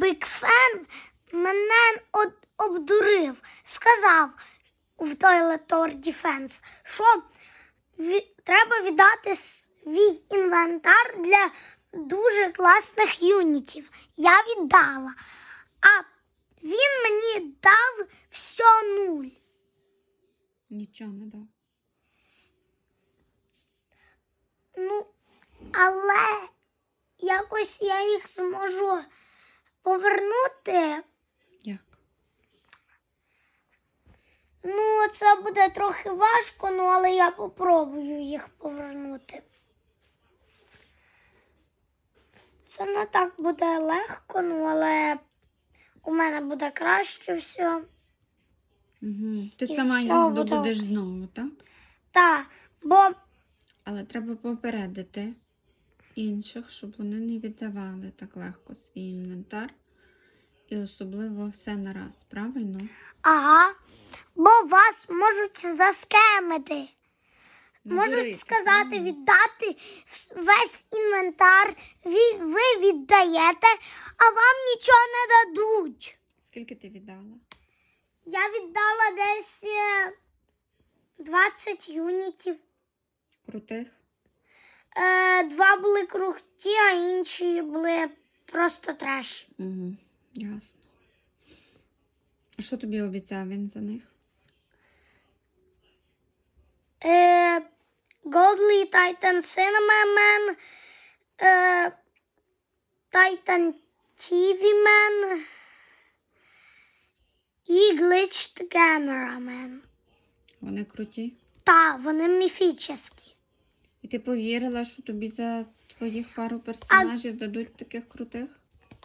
Big fan мене обдурив. Сказав в Toilet Tower Defense, що ві- треба віддати свій інвентар для дуже класних юнітів. Я віддала. А він мені дав все нуль. Нічого не дав. Ну, але якось я їх зможу повернути. Як? Ну, це буде трохи важко, ну, але я попробую їх повернути. Це не так буде легко, ну, але у мене буде краще все. Угу. Ти І сама їх буде знову, так? Так, бо Але треба попередити інших, щоб вони не віддавали так легко свій інвентар. І особливо все на раз, правильно? ага, бо вас можуть заскемити. Можуть Надурити, сказати, правильно? віддати весь інвентар, ви, віддаєте, а вам нічого не дадуть. Скільки ти віддала? Я віддала десь е, 20 юнітів. Крутих? Е, два були круті, а інші були просто треш. Угу. Ясно. А що тобі обіцяв він за них? Е, Goldly Titan Cinnamon, е, Titan TV Man і Glitched Cameraman. Вони круті? Та, вони міфічні. І ти повірила, що тобі за твоїх пару персонажів дадуть таких крутих?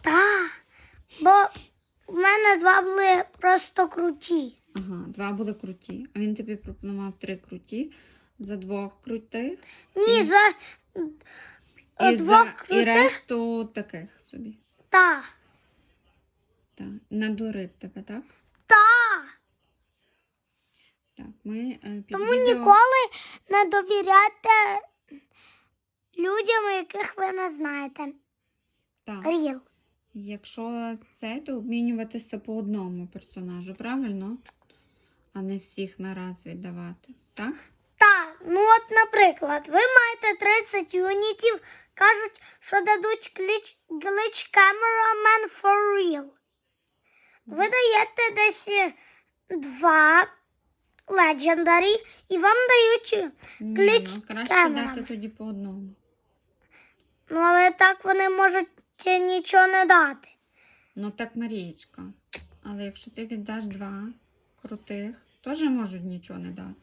Та, бо в мене два були просто круті. Ага, два були круті. А він тобі пропонував три круті за двох крутих Ні, І- за і, двох за, і решту таких собі. Та, Так. Надурив тебе, так? та. Так, ми е, під Тому відео... ніколи не довіряйте людям, яких ви не знаєте. Так. Ріл. Якщо це, то обмінюватися по одному персонажу, правильно? А не всіх нараз віддавати. Так? Так, ну от, наприклад, ви маєте 30 юнітів, кажуть, що дадуть кліч, глич cameraman for real. Ви даєте десь е, два легендарі і вам дають ключ. Ні, ну, краще камерами. дати тоді по одному. Ну, але так вони можуть нічого не дати. Ну так Марієчка. Але якщо ти віддаш два крутих, теж можуть нічого не дати.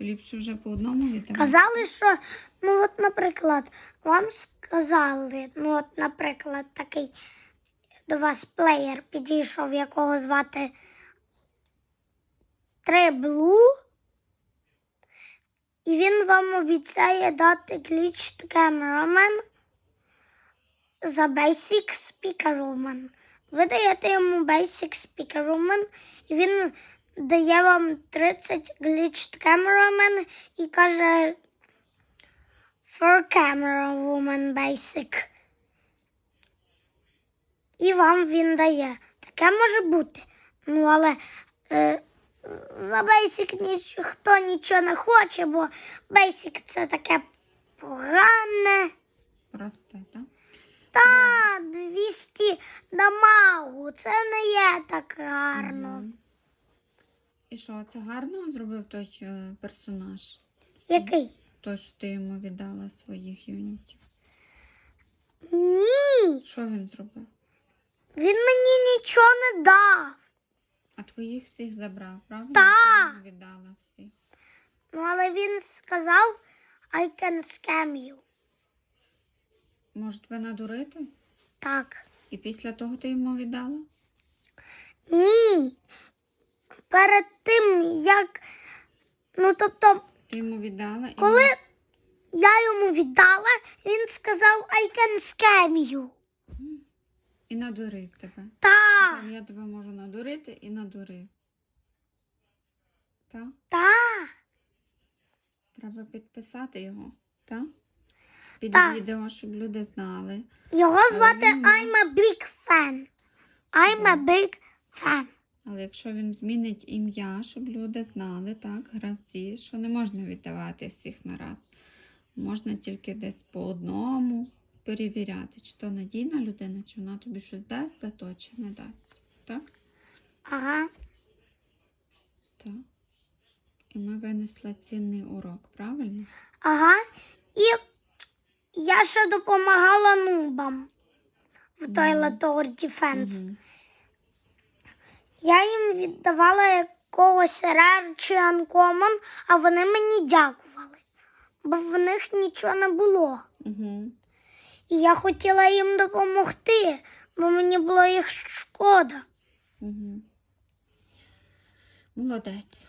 Ліпше вже по одному віддавати. Казали, що, ну от, наприклад, вам сказали, ну от, наприклад, такий до вас плеєр підійшов, якого звати. Триблу, і він вам обіцяє дати Glitched Cameraman за Basic Speaker Woman. Ви даєте йому Basic Speaker Woman, і він дає вам 30 Glitched Cameraman і каже For Camera Woman Basic. І вам він дає. Таке може бути. Ну, але е, за Basic ніхто нічого не хоче, бо Basic це таке погане. Просте, так? Та 200 дамагу, це не є так гарно. Мгм. І що, це гарно зробив той е, персонаж? Який? Той, що ти йому віддала своїх юнітів. Ні, Що він зробив? він мені нічого не дав. А твоїх всіх забрав, правильно? Та. Ти йому віддала всіх. Ну, але він сказав I can scam you. Може тебе надурити? Так. І після того ти йому віддала? Ні. Перед тим, як. Ну, тобто, Ти йому віддала і коли я йому віддала, він сказав I can scam you. І надурив тебе. Так, Я тебе можу надурити і надурив. Так? так. Треба підписати його. Так? під Так. відео, щоб люди знали. Його звати він- I'm a big fan. I'm a big fan. Але якщо він змінить ім'я, щоб люди знали, так, гравці, що не можна віддавати всіх нараз. Можна тільки десь по одному перевіряти, чи то надійна людина, чи вона тобі щось дасть за то, чи не дасть. Так? Ага. Так. І ми винесли цінний урок, правильно? Ага. І я ще допомагала нубам в. Toilet Tower Defense. Мгм. Я їм віддавала якогось rare чи uncommon, а вони мені дякували, бо в них нічого не було. Угу. І я хотіла їм допомогти, бо мені було їх шкода. Угу. Молодець.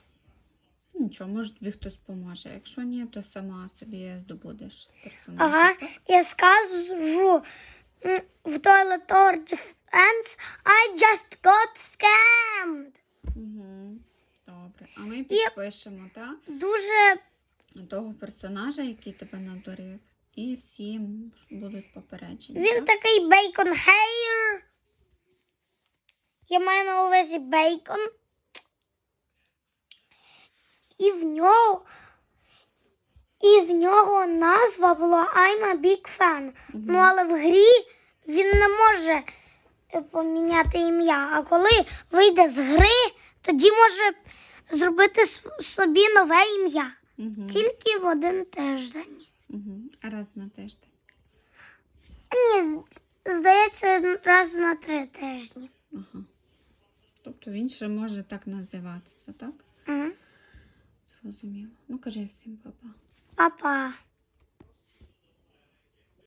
Нічого, може тобі хтось поможе. Якщо ні, то сама собі здобудеш персонажа. Ага, я скажу в Toilet Tower Defense I just got scammed. Угу. Добре. А ми підпишемо, так? Дуже Того персонажа, який тебе надурив, і всім будуть попереджені. він так? такий бейкон хейр. Я маю на увазі бейкон. І в нього. І в нього назва була I'm a big fan. Мгм. Ну, але в грі він не може е, поміняти ім'я. А коли вийде з гри, тоді може зробити собі нове ім'я. Угу. Тільки в один тиждень. Угу. Раз на тиждень. Ні, здається, раз на три тижні. Ага. Тобто він ще може так називатися, так? Ага. Зрозуміло. Ну кажи всім папа. Па-па.